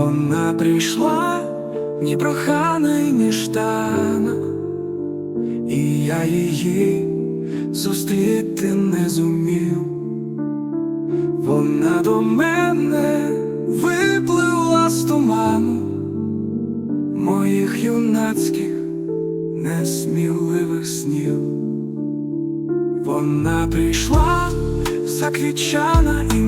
Вона прийшла, ні прохана й неждана, і я її зустріти не зумів. Вона до мене виплила з туману моїх юнацьких несміливих снів. Вона прийшла заквічана і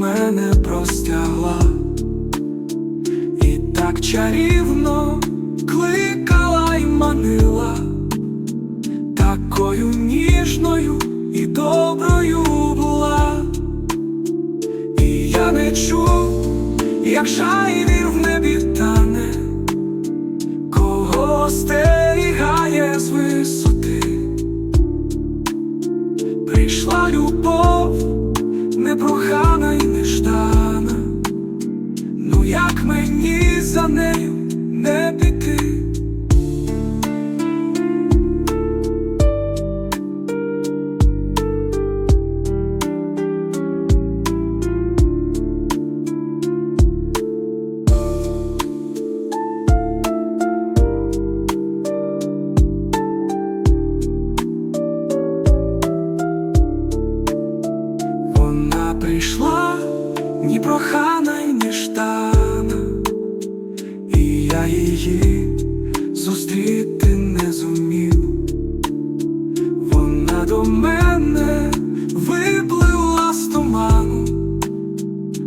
мене простягла, і так чарівно кликала й манила, такою ніжною і доброю була, і я не чув, як жайвір в небі тане. Кого стерігає нею не піти? Вона прийшла, ні прохана й неждана, і я її зустріти не зумів. Вона до мене виплила з туману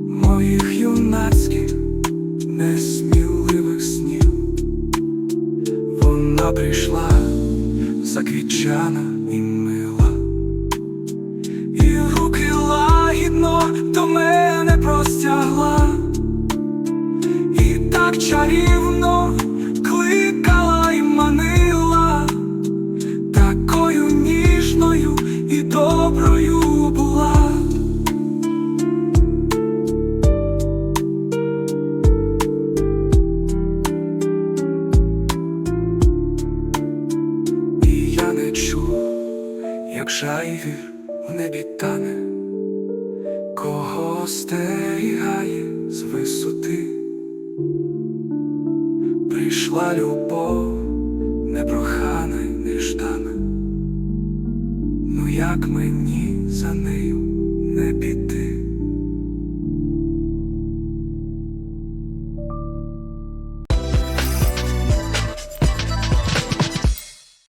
моїх юнацьких несміливих снів. Вона прийшла заквічана і мила. І руки лагідно до мене простягла, і так чарівно як жайвір в небі тане, кого стерігає з висоти. Прийшла любов, непрохана й неждана, ну як мені за нею?